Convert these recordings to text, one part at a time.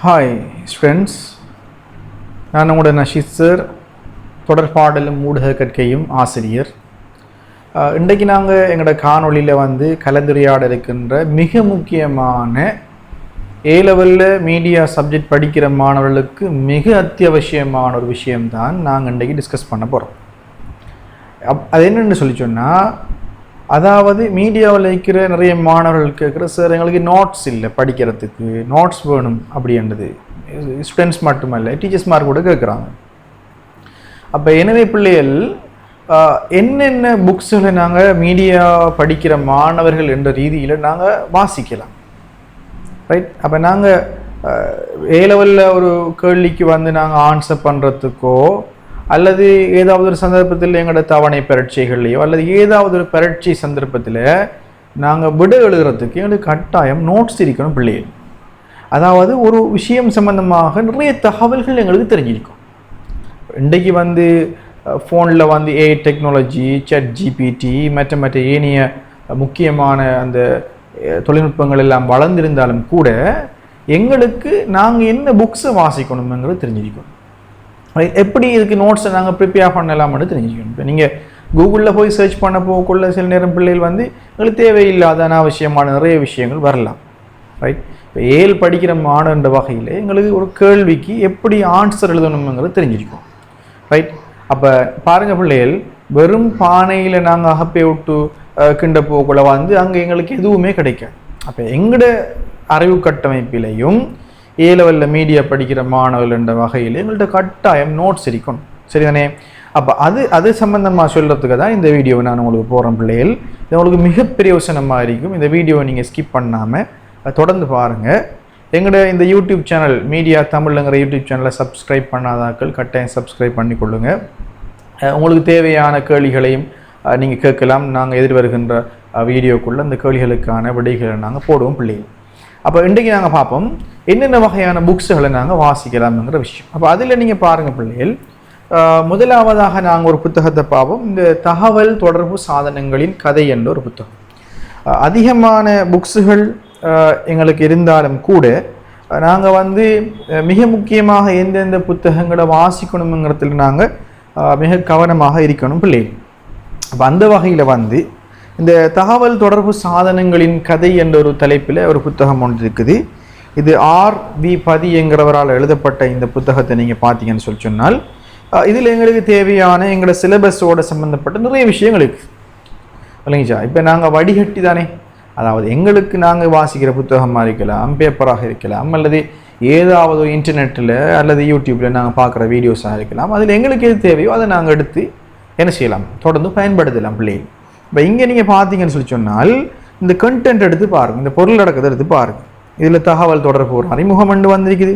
Hi students நான் உங்களோட Nasheed sir தொடர்பாடலும் ஊடக கற்கையும் ஆசிரியர். இன்றைக்கு நாங்கள் எங்களோட காணொளியில் வந்து கலந்துரையாட இருக்கின்ற மிக முக்கியமான ஏ லெவலில் மீடியா சப்ஜெக்ட் படிக்கிற மாணவர்களுக்கு மிக அத்தியாவசியமான ஒரு விஷயம்தான் நாங்கள் இன்றைக்கு டிஸ்கஸ் பண்ண போகிறோம் அப் அது என்னென்னு சொல்லி சொன்னால் அதாவது மீடியாவில் இருக்கிற நிறைய மாணவர்கள் கேட்குற சார் எங்களுக்கு நோட்ஸ் இல்லை படிக்கிறதுக்கு. நோட்ஸ் வேணும் அப்படின்றது. ஸ்டூடெண்ட்ஸ் மட்டுமல்ல டீச்சர்ஸ்மார் கூட கேட்குறாங்க. அப்போ எனவே பிள்ளைகள் என்னென்ன புக்ஸுகளை நாங்கள் மீடியா படிக்கிற மாணவர்கள் என்ற ரீதியில் நாங்கள் வாசிக்கலாம். ரைட் அப்போ நாங்கள் ஏ லெவலில் ஒரு கேள்விக்கு வந்து நாங்கள் ஆன்சர் பண்ணுறதுக்கோ அல்லது ஏதாவது ஒரு சந்தர்ப்பத்தில் எங்களோட தவணை பரட்சைகள்லையோ அல்லது ஏதாவது ஒரு பரட்சி சந்தர்ப்பத்தில் நாங்கள் விட எழுதுறதுக்கு எங்களுக்கு கட்டாயம் நோட்ஸ் இருக்கணும் பிள்ளைகள் அதாவது ஒரு விஷயம் சம்பந்தமாக நிறைய தகவல்கள் எங்களுக்கு தெரிஞ்சிருக்கும். இன்றைக்கு வந்து ஃபோனில் வந்து ஏ டெக்னாலஜி சட் ஜிபிடி மற்ற மற்ற ஏனைய முக்கியமான அந்த தொழில்நுட்பங்கள் எல்லாம் வளர்ந்திருந்தாலும் கூட எங்களுக்கு நாங்கள் என்ன புக்ஸை வாசிக்கணுங்கிறது தெரிஞ்சிருக்கணும் எப்படி இதுக்கு நோட்ஸை நாங்கள் ப்ரிப்பேர் பண்ணலாம்னு தெரிஞ்சுக்கணும். இப்போ நீங்கள் கூகுளில் போய் சர்ச் பண்ண போகக்குள்ள சில நேரம் பிள்ளைகள் வந்து எங்களுக்கு தேவையில்லாத அனாவசியமான நிறைய விஷயங்கள் வரலாம். ரைட் இப்போ ஏல் படிக்கிற மாணவன்ற வகையில் எங்களுக்கு ஒரு கேள்விக்கு எப்படி ஆன்சர் எழுதணுங்கிறது தெரிஞ்சிருக்கும் ரைட் அப்போ பாருங்கள் பிள்ளைகள் வெறும் பானையில் நாங்கள் அகப்பே விட்டு கிண்ட போக்குள்ள வந்து அங்கே எங்களுக்கு எதுவுமே கிடைக்காது. அப்போ எங்களோட அறிவு கட்டமைப்பிலையும் ஏ லெவலில் மீடியா படிக்கிற மாணவர்கள் என்ற வகையில் எங்கள்கிட்ட கட்டாயம் நோட்ஸ் இருக்கணும் சரிதானே? அப்போ அது அது சம்மந்தமாக சொல்கிறதுக்கு தான் இந்த வீடியோவை நான் உங்களுக்கு போகிறேன் பிள்ளைகள். இது உங்களுக்கு மிகப்பெரிய யோசனமாக இருக்கும். இந்த வீடியோவை நீங்கள் ஸ்கிப் பண்ணாமல் தொடர்ந்து பாருங்கள் எங்களோட இந்த யூடியூப் சேனல் மீடியா தமிழ்ங்கிற யூடியூப் சேனலை சப்ஸ்கிரைப் பண்ணாதாக்கள் கட்டாயம் சப்ஸ்கிரைப் பண்ணி கொள்ளுங்கள் உங்களுக்கு தேவையான கேள்விகளையும் நீங்கள் கேட்கலாம். நாங்கள் எதிர்வருகின்ற வீடியோக்குள்ளே அந்த கேள்விகளுக்கான விடைகளை நாங்கள் போடுவோம் பிள்ளைகள். அப்போ இன்றைக்கு நாங்கள் பார்ப்போம். என்னென்ன வகையான புக்ஸுகளை நாங்கள் வாசிக்கலாம்ங்கிற விஷயம். அப்போ அதில் நீங்கள் பாருங்கள் பிள்ளைகள் முதலாவதாக நாங்கள் ஒரு புத்தகத்தை பார்ப்போம். இந்த தகவல் தொடர்பு சாதனங்களின் கதை என்ற ஒரு புத்தகம். அதிகமான புக்ஸுகள் எங்களுக்கு இருந்தாலும் கூட நாங்கள் வந்து மிக முக்கியமாக எந்தெந்த புத்தகங்களை வாசிக்கணுங்கிறதுல நாங்கள் மிக கவனமாக இருக்கணும் பிள்ளைகள். அப்போ அந்த வகையில் வந்து இந்த தகவல் தொடர்பு சாதனங்களின் கதை என்ற ஒரு தலைப்பில் ஒரு புத்தகம் ஒன்று இருக்குது. இது ஆர் வி பதி என்கிறவரால் எழுதப்பட்ட இந்த புத்தகத்தை நீங்கள் பார்த்தீங்கன்னு சொல்லி சொன்னால் இதில் எங்களுக்கு தேவையான எங்களோட சிலபஸோட சம்மந்தப்பட்ட நிறைய விஷயங்கள் இருக்குது இல்லைங்கச்சா இப்போ நாங்கள் வடிகட்டி தானே? அதாவது எங்களுக்கு நாங்கள் வாசிக்கிற புத்தகமாக இருக்கலாம் பேப்பராக இருக்கலாம் அல்லது ஏதாவது இன்டர்நெட்டில் அல்லது யூடியூப்பில் நாங்கள் பார்க்குற வீடியோஸாக இருக்கலாம் அதில் எங்களுக்கு எது தேவையோ அதை நாங்கள் எடுத்து என்ன செய்யலாம்? தொடர்ந்து பயன்படுத்தலாம் பிள்ளைகள். இப்போ இங்கே நீங்கள் பார்த்தீங்கன்னு சொல்லி சொன்னால் இந்த கண்டென்ட் எடுத்து பாருங்கள் இந்த பொருள் அடக்கத்தை எடுத்து பாருங்கள் இதில் தகவல் தொடர்பு ஒரு அறிமுகம் என்று வந்திருக்குது.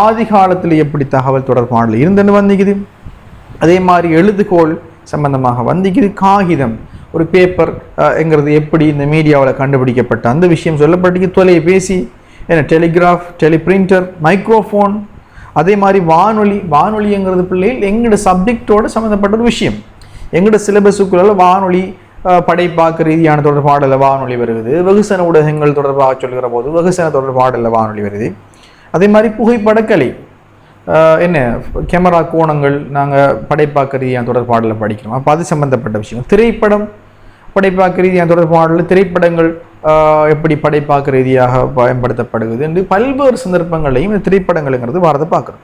ஆதி காலத்தில் எப்படி தகவல் தொடர்பாடல் இருந்துன்னு வந்திருக்குது. அதே மாதிரி எழுதுகோள் சம்பந்தமாக வந்திக்குது காகிதம் ஒரு பேப்பர் எங்கிறது எப்படி இந்த மீடியாவில் கண்டுபிடிக்கப்பட்ட அந்த விஷயம் சொல்லப்பட்டிருக்கு. தொலைபேசி என்ன டெலிகிராஃப் டெலிபிரிண்டர் மைக்ரோஃபோன் அதே மாதிரி வானொலி வானொலிங்கிறது பிள்ளைகள் எங்களோட சப்ஜெக்டோடு சம்மந்தப்பட்ட ஒரு விஷயம். எங்களோட சிலபஸுக்குள்ள வானொலி படைப்பாக்கு ரீதியான தொடர்பாடல வானொலி வருது வெகுசன ஊடகங்கள் தொடர்பாக சொல்கிற போது வெகுசன தொடர்பாடல வானொலி வருது. அதே மாதிரி புகைப்படக்கலை என்ன கேமரா கோணங்கள் நாங்கள் படைப்பாக்க ரீதியான தொடர்பாடலில் படிக்கிறோம். அப்போ அது சம்மந்தப்பட்ட விஷயம். திரைப்படம் படைப்பாக்க ரீதியான தொடர்பாடலில் திரைப்படங்கள் எப்படி படைப்பாக்கு ரீதியாக பயன்படுத்தப்படுகிறது என்று பல்வேறு சந்தர்ப்பங்களையும் இந்த திரைப்படங்கள்ங்கிறது வரதை பார்க்குறோம்.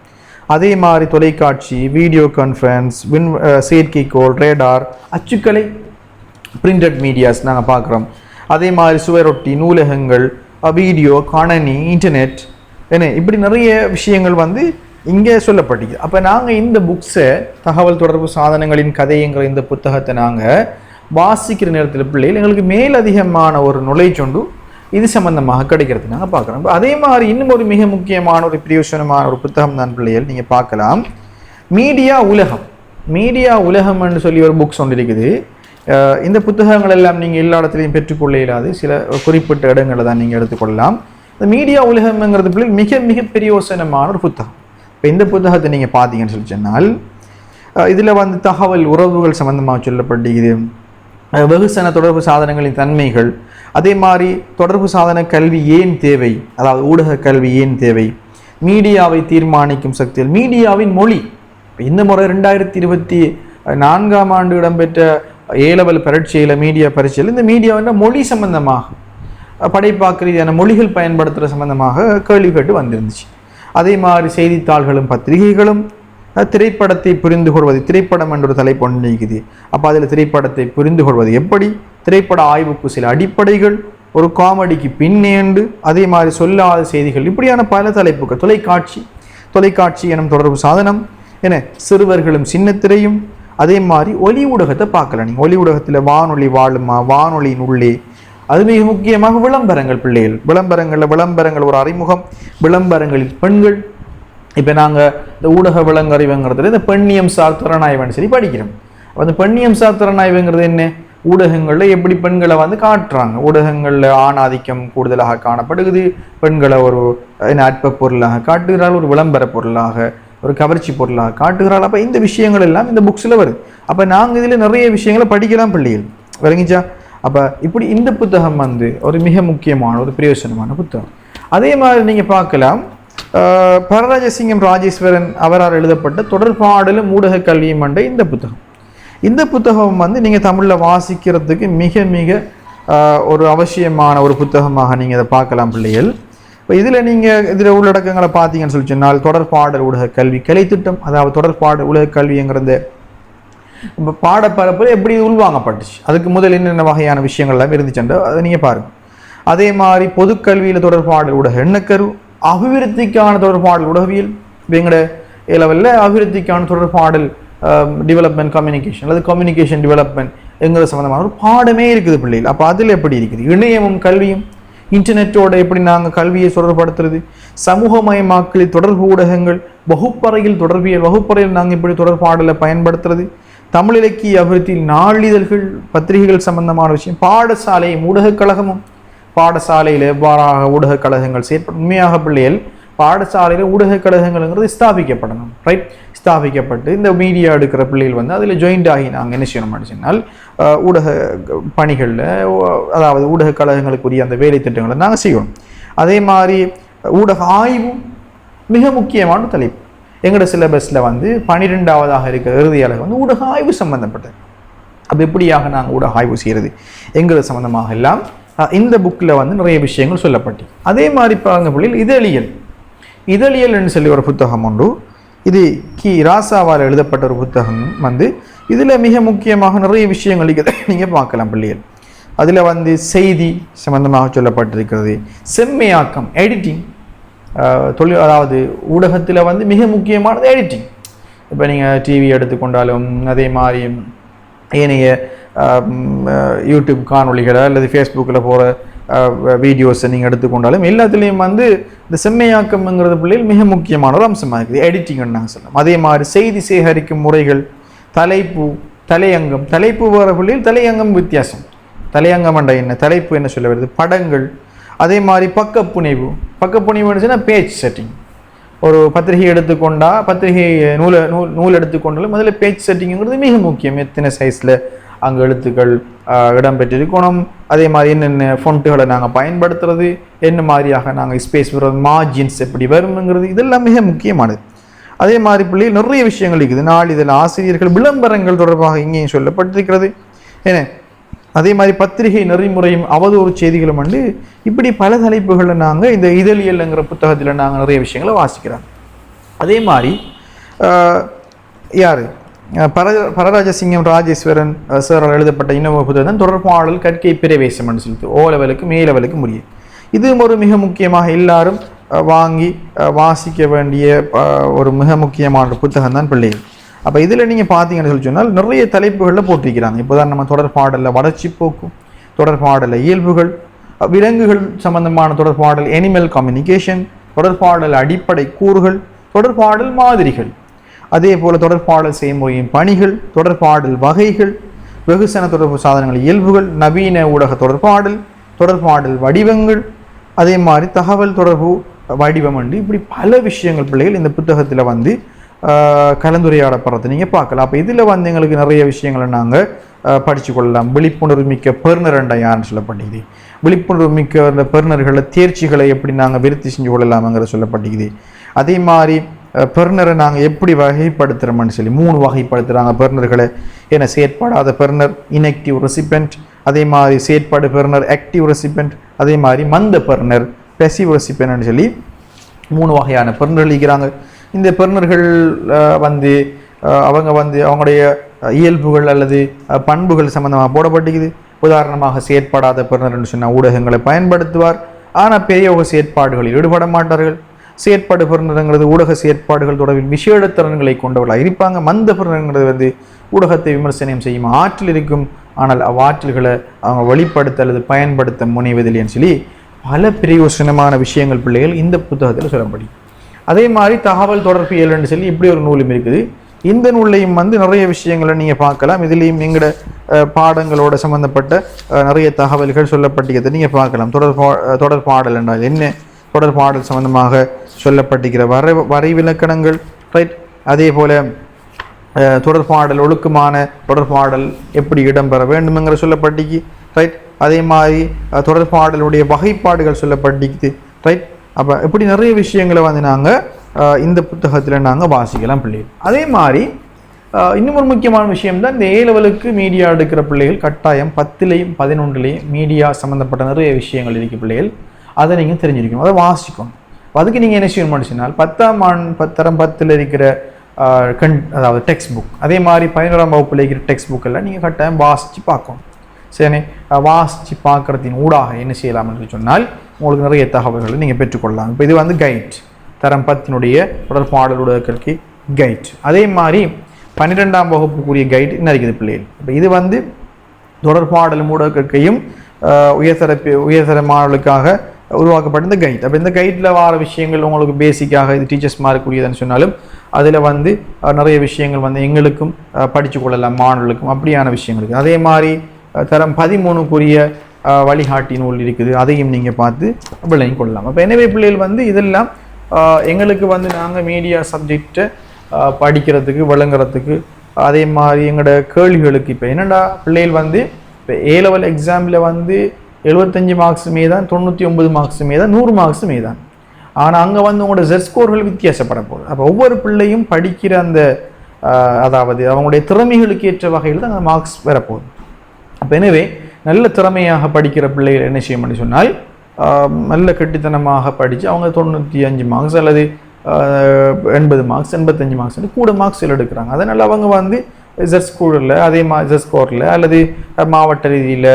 அதே மாதிரி தொலைக்காட்சி வீடியோ கான்ஃபரன்ஸ் விண் செயற்கைக்கோள் ரேடார் அச்சுக்கலை பிரிண்டட் மீடியாஸ் நாங்கள் பார்க்குறோம். அதே மாதிரி சுவரொட்டி நூலகங்கள் வீடியோ கணனி இன்டர்நெட் என்ன இப்படி நிறைய விஷயங்கள் வந்து இங்கே சொல்லப்பட்டிருக்கு. அப்போ நாங்கள் இந்த புக்ஸை தகவல் தொடர்பு சாதனங்களின் கதைங்கிற இந்த புத்தகத்தை நாங்கள் வாசிக்கிற நேரத்தில் பிள்ளைகள் எங்களுக்கு மேலதிகமான ஒரு நுழைச்சொண்டு இது சம்மந்தமாக கிடைக்கிறது நாங்கள் பார்க்குறோம். இப்போ அதே மாதிரி இன்னும் ஒரு மிக முக்கியமான ஒரு பிரயோசனமான ஒரு புத்தகம் தான் பிள்ளைகள் நீங்கள் பார்க்கலாம். மீடியா உலகம். மீடியா உலகம்னு சொல்லி ஒரு புக்ஸ் ஒன்று இருக்குது. இந்த புத்தகங்கள் எல்லாம் நீங்கள் எல்லா இடத்துலையும் பெற்றுக்கொள்ள இயலாது சில குறிப்பிட்ட இடங்களை தான் நீங்கள் எடுத்துக்கொள்ளலாம் இந்த மீடியா உலகம்ங்கிறது பிள்ளை மிக மிக பிரயோசனமான ஒரு புத்தகம். இப்போ இந்த புத்தகத்தை நீங்கள் பார்த்தீங்கன்னு சொல்லி சொன்னால் இதில் வந்து தகவல் உறவுகள் சம்பந்தமாக சொல்லப்படுகிறது. வெகுசன தொடர்பு சாதனங்களின் தன்மைகள். அதே மாதிரி தொடர்பு சாதன கல்வி ஏன் தேவை? அதாவது ஊடக கல்வி ஏன் தேவை? மீடியாவை தீர்மானிக்கும் சக்திகள். மீடியாவின் மொழி. இந்த முறை ரெண்டாயிரத்தி இருபத்தி நான்காம் ஆண்டு இடம்பெற்ற ஏ லெவல் பரீட்சையில் மீடியா பரீட்சையில் இந்த மீடியாவின் மொழி சம்பந்தமாக படைப்பாக்கு ரீதியான மொழிகள் பயன்படுத்துகிற சம்பந்தமாக கேள்வி கேட்டு வந்திருந்துச்சு. அதே மாதிரி செய்தித்தாள்களும் பத்திரிகைகளும் திரைப்படத்தை புரிந்து கொள்வது திரைப்படம் என்ற ஒரு தலைப்பு ஒன்று இருக்குது. அப்போ அதில் திரைப்படத்தை புரிந்து கொள்வது எப்படி? திரைப்பட ஆய்வுக்கு சில அடிப்படைகள் ஒரு காமெடிக்கு பின்னேண்டு அதே மாதிரி சொல்லாத செய்திகள் இப்படியான பல தலைப்புகள் தொலைக்காட்சி தொலைக்காட்சி எனும் தொடர்பு சாதனம் என சிறுவர்களும் சின்னத்திரையும் அதே மாதிரி ஒலி ஊடகத்தை பார்க்கலாம் நீங்கள் ஒலி ஊடகத்தில் வானொலி வாழுமா? வானொலியின் உள்ளே. அது மிக முக்கியமாக விளம்பரங்கள் பிள்ளைகள். விளம்பரங்களில் விளம்பரங்கள் ஒரு அறிமுகம். விளம்பரங்களில் பெண்கள். இப்போ நாங்கள் இந்த ஊடக விளங்கறிவுங்கிறதுல இந்த பெண்ணியம் சார் திறனாய்வன் சரி படிக்கிறோம். அந்த பெண்ணியம் சார் திறனாய்வுங்கிறது என்ன? ஊடகங்களில் எப்படி பெண்களை வந்து காட்டுறாங்க? ஊடகங்களில் ஆணாதிக்கம் கூடுதலாக காணப்படுகிறது. பெண்களை ஒரு என்ன அற்ப பொருளாக காட்டுகிறாள் ஒரு விளம்பர பொருளாக ஒரு கவர்ச்சி பொருளாக காட்டுகிறாள். அப்போ இந்த விஷயங்கள் எல்லாம் இந்த புக்ஸில் வருது. அப்போ நாங்கள் இதில் நிறைய விஷயங்களை படிக்கலாம் பிள்ளைகள். விளங்கிச்சா? அப்போ இப்படி இந்த புத்தகம் வந்து ஒரு மிக முக்கியமான ஒரு பிரயோசனமான புத்தகம். அதே மாதிரி நீங்கள் பார்க்கலாம் பரராஜசிங்கம் ராஜேஸ்வரன் அவரால் எழுதப்பட்ட தொடர்பாடலும் ஊடக கல்வியும் என்ற இந்த புத்தகம். இந்த புத்தகம் வந்து நீங்கள் தமிழில் வாசிக்கிறதுக்கு மிக மிக ஒரு அவசியமான ஒரு புத்தகமாக நீங்கள் அதை பார்க்கலாம் பிள்ளைகள். இப்போ இதில் நீங்கள் இதில் உள்ளடக்கங்களை பார்த்தீங்கன்னு சொல்லி சொன்னால் தொடர்பாடல் ஊடக கல்வி கலைத்திட்டம் அதாவது தொடர்பாடல் ஊடக கல்விங்கிறது இப்போ பாடப்பரப்பில் எப்படி உள்வாங்கப்பட்டுச்சு? அதுக்கு முதல் என்னென்ன வகையான விஷயங்கள்லாம் இருந்துச்சுன்றோ அதை நீங்கள் பாருங்கள் அதே மாதிரி பொதுக்கல்வியில் தொடர்பாடல் ஊடக எண்ணக்கரு அபிவிருத்திக்கான தொடர்பாடல் உடவியல் இப்போ எங்களோட லெவலில் அபிவிருத்திக்கான தொடர்பாடல் டெவலப்மெண்ட் கம்யூனிகேஷன் அல்லது கம்யூனிகேஷன் டெவலப்மெண்ட் எங்கிறது சம்மந்தமான ஒரு பாடமே இருக்குது பிள்ளைகள். அப்போ அதில் எப்படி இருக்குது? இணையமும் கல்வியும் இன்டர்நெட்டோட எப்படி நாங்கள் கல்வியை தொடர்படுத்துறது சமூகமயமாக்கலில் தொடர்பு ஊடகங்கள் வகுப்பறையில் தொடர்பியல் வகுப்பறையில் நாங்கள் இப்படி தொடர்பாடலை பயன்படுத்துறது. தமிழ் இலக்கிய அபிவிருத்தியில் நாளிதழ்கள் பத்திரிகைகள் சம்பந்தமான விஷயம் பாடசாலையும் ஊடகக் கழகமும் பாடசாலையில் எவ்வாறாக ஊடகக் கழகங்கள் செயற்படும்? உண்மையாக பிள்ளைகள் பாடசாலையில் ஊடகக் கழகங்கள்ங்கிறது ஸ்தாபிக்கப்படணும் ரைட் ஸ்தாபிக்கப்பட்டு இந்த மீடியா எடுக்கிற பிள்ளைகள் வந்து அதில் ஜாயிண்ட் ஆகி நாங்கள் என்ன செய்யணும் சொன்னால் ஊடக பணிகளில் அதாவது ஊடக கழகங்களுக்குரிய அந்த வேலை திட்டங்களை நாங்கள் செய்யணும். அதே மாதிரி ஊடக ஆய்வும் மிக முக்கியமான தலைப்பு. எங்களோட சிலபஸில் வந்து பன்னிரெண்டாவதாக இருக்கிற இறுதியாளர் வந்து ஊடக ஆய்வு சம்மந்தப்பட்டது அப்போ எப்படியாக நாங்கள் ஊடக ஆய்வு செய்கிறது எங்களது சம்மந்தமாக எல்லாம் இந்த புக்கில் வந்து நிறைய விஷயங்கள் சொல்லப்பட்டு அதே மாதிரி பாருங்க பிள்ளைகள் இதழியல். இதழியல்னு சொல்லி ஒரு புத்தகம் உண்டு. இது கி. ராசாவால் எழுதப்பட்ட ஒரு புத்தகம் வந்து இதில் மிக முக்கியமாக நிறைய விஷயங்கள் நீங்கள் பார்க்கலாம் பிள்ளைகள். அதில் வந்து செய்தி சம்பந்தமாக சொல்லப்பட்டிருக்கிறது. செம்மையாக்கம் எடிட்டிங் தொழில் அதாவது ஊடகத்தில் வந்து மிக முக்கியமானது எடிட்டிங் இப்போ நீங்கள் டிவி எடுத்துக்கொண்டாலும் அதே மாதிரி ஏனைய யூடியூப் காணொலிகளை அல்லது ஃபேஸ்புக்கில் போகிற வீடியோஸை நீங்கள் எடுத்துக்கொண்டாலும் எல்லாத்துலேயும் வந்து இந்த செம்மையாக்கம்ங்கிறது பிள்ளைகள் மிக முக்கியமான ஒரு அம்சமாக இருக்குது. எடிட்டிங்னு நாங்கள் சொல்லலாம் அதே மாதிரி செய்தி சேகரிக்கும் முறைகள் தலைப்பு தலையங்கம். தலைப்பு வர பிள்ளைகள் தலையங்கம் வித்தியாசம். தலையங்கம் என்ற என்ன? தலைப்பு என்ன சொல்ல வருது? படங்கள். அதே மாதிரி பக்கப்புனைவு. பக்கப்புனைவு என்னச்சுன்னா பேஜ் செட்டிங் ஒரு பத்திரிகை எடுத்துக்கொண்டா பத்திரிகை நூலை நூல் நூல் எடுத்துக்கொண்டாலும் முதல்ல பேஜ் செட்டிங்கிறது மிக முக்கியம். எத்தனை சைஸில் அங்கே எழுத்துக்கள் இடம்பெற்றிருக்கணும் அதே மாதிரி என்னென்ன ஃபொண்ட்டுகளை நாங்கள் பயன்படுத்துறது என்ன மாதிரியாக நாங்கள் ஸ்பேஸ் விடுறது மார்ஜின்ஸ் எப்படி வரும்ங்கிறது இதெல்லாம் மிக முக்கியமானது. அதே மாதிரி பிள்ளைகள் நிறைய விஷயங்கள் இருக்குது. நாளிதழ் ஆசிரியர்கள் விளம்பரங்கள் தொடர்பாக இங்கேயும் சொல்லப்பட்டிருக்கிறது. ஏன்னா அதே மாதிரி பத்திரிகை நெறிமுறையும் அவதூறு செய்திகளும் வந்து இப்படி பல தலைப்புகளில் நாங்கள் இந்த இதழியல்ங்கிற புத்தகத்தில் நாங்கள் நிறைய விஷயங்களை வாசிக்கிறோம். அதே மாதிரி யார்? பர பரராஜசிங்கம் ராஜேஸ்வரன் அஹ், சாரால் எழுதப்பட்ட இன்னொரு புத்தகம் தொடர்பாடல் கற்கை பிரவேசம்னு சொல்லிட்டு ஓ லெவலுக்கு மே லெவலுக்கு முடியும் இதுவும் ஒரு மிக முக்கியமாக எல்லாரும் வாங்கி வாசிக்க வேண்டிய ஒரு மிக முக்கியமான புத்தகம் தான் பிள்ளைகள் அப்போ இதில் நீங்கள் பார்த்தீங்கன்னு சொல்லி சொன்னால் நிறைய தலைப்புகளில் போட்டிருக்கிறாங்க. இப்போ தான் நம்ம தொடர்பாடலில் வளர்ச்சி போக்கும் தொடர்பாடலில் இயல்புகள் விலங்குகள் சம்பந்தமான தொடர்பாடல் எனிமல் கம்யூனிகேஷன் தொடர்பாடல் அடிப்படை கூறுகள் தொடர்பாடல் மாதிரிகள். அதே போல் தொடர்பாடல் செய்முறையின் பணிகள் தொடர்பாடல் வகைகள் வெகுசன தொடர்பு சாதனங்கள் இயல்புகள் நவீன ஊடக தொடர்பாடல் தொடர்பாடல் வடிவங்கள் அதே மாதிரி தகவல் தொடர்பு வடிவம் என்று இப்படி பல விஷயங்கள் பிள்ளைகள் இந்த புத்தகத்தில் வந்து கலந்துரையாடப்படுறது. நீங்கள் பார்க்கலாம். அப்போ இதில் வந்து எங்களுக்கு நிறைய விஷயங்களை நாங்கள் படித்து கொள்ளலாம் விழிப்புணர்வு மிக்க பெருநரண்டா யாருன்னு சொல்லப்பட்டிருக்குது. விழிப்புணர்வு மிக்க அந்த பெருநர்களில் தேர்ச்சிகளை எப்படி நாங்கள் விருத்தி செஞ்சு கொள்ளலாம்ங்கிறது சொல்லப்பட்டிருக்குது. அதே மாதிரி பெர்னரை நாங்கள் எப்படி வகைப்படுத்துகிறோம்னு சொல்லி மூணு வகைப்படுத்துகிறாங்க பெர்னர்களை. ஏன்னா செயற்படாத பெர்னர் இன்ஆக்டிவ் ரெசிபென்ட் அதே மாதிரி செயற்பாடு பெர்னர் ஆக்டிவ் ரெசிபென்ட் அதே மாதிரி மந்த பெர்னர் பெசிவ் ரெசிபென்ட்னு சொல்லி மூணு வகையான பெர்னர் இருக்கிறாங்க. இந்த பெர்னர்கள் வந்து அவங்க வந்து அவங்களுடைய இயல்புகள் அல்லது பண்புகள் சம்மந்தமாக போடப்பட்டுக்குது உதாரணமாக செயற்படாத பெர்னர்னு சொன்னால் ஊடகங்களை பயன்படுத்துவார். ஆனால் பெரிய ஒரு செயற்பாடுகளில் ஈடுபட மாட்டார்கள். செயற்பாடு பெறுநருங்கிறது ஊடக செயற்பாடுகள் தொடர்பில் விசேட திறன்களை கொண்டவர்களாக இருப்பாங்க. மந்த பெறுநருங்கிறது வந்து ஊடகத்தை விமர்சனம் செய்யும் ஆற்றல் இருக்கும். ஆனால் அவ்வாற்றல்களை அவங்க வெளிப்படுத்த அல்லது பயன்படுத்த முனைவதில்லைன்னு சொல்லி பல பிரயோசனமான விஷயங்கள் பிள்ளைகள் இந்த புத்தகத்தில் சொல்லப்படும் அதே மாதிரி தகவல் தொடர்பு தொடர்பியல்னு சொல்லி இப்படி ஒரு நூலும் இருக்குது. இந்த நூல்லையும் வந்து நிறைய விஷயங்களை நீங்கள் பார்க்கலாம். இதுலேயும் எங்களோட பாடங்களோட சம்மந்தப்பட்ட நிறைய தகவல்கள் சொல்லப்பட்டிருக்கிறத நீங்கள் பார்க்கலாம். தொடர் பா- தொடர் பாடல் என்றால் என்ன? தொடர் பாடல் சொல்லப்பட்டிருக்கிற வரை வரைவிலக்கணங்கள் ரைட் அதே போல் தொடர்பாடல் ஒழுக்கமான தொடர்பாடல் எப்படி இடம்பெற வேண்டுமெங்கிற சொல்லப்பட்டிக்கு ரைட் அதே மாதிரி தொடர்பாடலுடைய வகைப்பாடுகள் சொல்லப்பட்டிக்குது ரைட் அப்போ இப்படி நிறைய விஷயங்களை வந்து நாங்கள் இந்த புத்தகத்தில் நாங்கள் வாசிக்கலாம் பிள்ளைகள் அதே மாதிரி இன்னும் ஒரு முக்கியமான விஷயம் தான் இந்த ஏ லெவலுக்கு மீடியா எடுக்கிற பிள்ளைகள் கட்டாயம் பத்துலேயும் பதினொன்றுலேயும் மீடியா சம்மந்தப்பட்ட நிறைய விஷயங்கள் இருக்குது பிள்ளைகள். அதை நீங்கள் தெரிஞ்சிருக்கணும். அதை வாசிக்கணும். அப்போ அதுக்கு நீங்கள் என்ன செய்யணும் சொன்னால் பத்தாம் ஆண் பத்தரம் பத்தில் இருக்கிற கண் அதாவது டெக்ஸ்ட் புக் அதே மாதிரி பதினோராம் வகுப்பில் இருக்கிற டெக்ஸ்ட் புக்கெல்லாம் நீங்கள் கட்டாயம் வாசித்து பார்க்கணும். சரி வாசித்து பார்க்குறதின் ஊடாக என்ன செய்யலாம் என்று சொன்னால் உங்களுக்கு நிறைய தகவல்களை நீங்கள் பெற்றுக்கொள்ளலாம். இப்போ இது வந்து கைட் தரம் பத்தினுடைய தொடர்பாடலுடைய கல்கி கைட் அதே மாதிரி பன்னிரெண்டாம் வகுப்புக்குரிய கைட் என்ன இருக்குது பிள்ளைகள்? இப்போ இது வந்து தொடர்பாடல் மூடக்கையும் உயர்தர உயர்தர மாணவர்களுக்காக உருவாக்கப்பட்ட இந்த கைட் அப்போ இந்த கைட்டில் வர விஷயங்கள் உங்களுக்கு பேசிக்காக இது டீச்சர்ஸ் மாறக்கூடியதுன்னு சொன்னாலும் அதில் வந்து நிறைய விஷயங்கள் வந்து எங்களுக்கும் படித்து கொள்ளலாம் மாணவர்களுக்கும் அப்படியான விஷயங்கள் இருக்குது அதே மாதிரி தரம் பதிமூணுக்குரிய வழிகாட்டி நூல் இருக்குது. அதையும் நீங்கள் பார்த்து விளங்கி கொள்ளலாம். அப்போ எனவே பிள்ளைகள் வந்து இதெல்லாம் எங்களுக்கு வந்து நாங்கள் மீடியா சப்ஜெக்டை படிக்கிறதுக்கு விளங்குறதுக்கு அதே மாதிரி எங்களோட கேள்விகளுக்கு இப்போ என்னடா பிள்ளைகள் வந்து இப்போ ஏ லெவல் எக்ஸாமில் வந்து எழுபத்தஞ்சு மார்க்ஸுமே தான் தொண்ணூற்றி ஒன்பது மார்க்ஸுமே தான் நூறு மார்க்ஸுமே தான் ஆனால் அங்கே வந்து உங்களோட ஜெட் ஸ்கோர்கள் வித்தியாசப்பட போகுது. அப்போ ஒவ்வொரு பிள்ளையும் படிக்கிற அந்த அதாவது அவங்களுடைய திறமைகளுக்கு ஏற்ற வகையில் தான் அந்த மார்க்ஸ் வரப்போகுது. அப்போ எனவே நல்ல திறமையாக படிக்கிற பிள்ளைகள் என்ன செய்யும் சொன்னால் நல்ல கெட்டித்தனமாக படித்து அவங்க தொண்ணூற்றி அஞ்சு மார்க்ஸ் அல்லது எண்பது மார்க்ஸ் எண்பத்தஞ்சு மார்க்ஸ் கூட மார்க்ஸ் எடுக்கிறாங்க. அதனால் அவங்க வந்து ஜெட் ஸ்கூலில் அதே மா ஜெட் ஸ்கோரில் அல்லது மாவட்ட ரீதியில்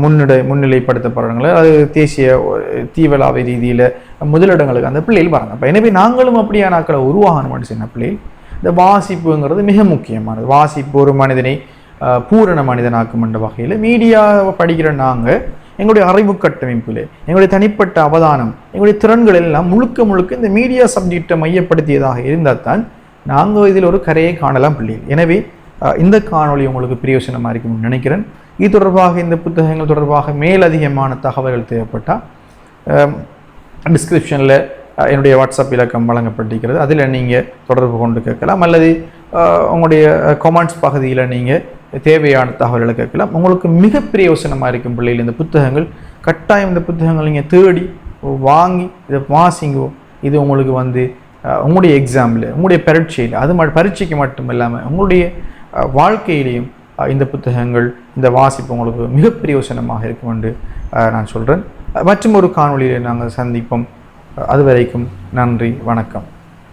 முன்னிடை முன்னிலைப்படுத்தப்படுறாங்களோ அது தேசிய அஹ், ரீதியில் முதலிடங்களுக்கு அந்த பிள்ளைகள் வராங்க. அப்போ எனவே நாங்களும் அப்படியான ஆக்களை உருவாகணும் சின்ன பிள்ளைகள் இந்த வாசிப்புங்கிறது மிக முக்கியமானது. வாசிப்பு ஒரு மனிதனை பூரண மனிதனாக்கும் என்ற வகையில் மீடியாவை படிக்கிற நாங்கள் எங்களுடைய அறிவு கட்டமைப்பில் எங்களுடைய தனிப்பட்ட அவதானம் எங்களுடைய திறன்கள் எல்லாம் முழுக்க முழுக்க இந்த மீடியா சப்ஜெக்டை மையப்படுத்தியதாக இருந்தால் தான் நாங்கள் இதில் ஒரு கரையை காணலாம் பிள்ளைகள். எனவே இந்த காணொளி உங்களுக்கு பிரயோசனமாக இருக்கும்னு நினைக்கிறேன். இது தொடர்பாக இந்த புத்தகங்கள் தொடர்பாக மேலதிகமான தகவல்கள் தேவைப்பட்டால் டிஸ்கிரிப்ஷனில் என்னுடைய வாட்ஸ்அப் இலக்கம் வழங்கப்பட்டிருக்கிறது. அதில் நீங்கள் தொடர்பு கொண்டு கேட்கலாம். அல்லது உங்களுடைய கமெண்ட்ஸ் பகுதியில் நீங்கள் தேவையான தகவல்களை கேட்கலாம். உங்களுக்கு மிக பிரயோசனமாக இருக்கும் பிள்ளைகள் இந்த புத்தகங்கள். கட்டாயம் இந்த புத்தகங்கள் நீங்கள் தேடி வாங்கி இதை வாசிங்கோ இது உங்களுக்கு வந்து உங்களுடைய எக்ஸாமில் உங்களுடைய பரீட்சையில் அது பரீட்சைக்கு மட்டும் இல்லாமல் உங்களுடைய வாழ்க்கையிலையும் இந்த புத்தகங்கள் இந்த வாசிப்பு உங்களுக்கு மிக பிரயோசனமாக இருக்கும் என்று நான் சொல்கிறேன் மற்றும் ஒரு காணொலியில் நாங்கள் சந்திப்போம். அது வரைக்கும் நன்றி வணக்கம்.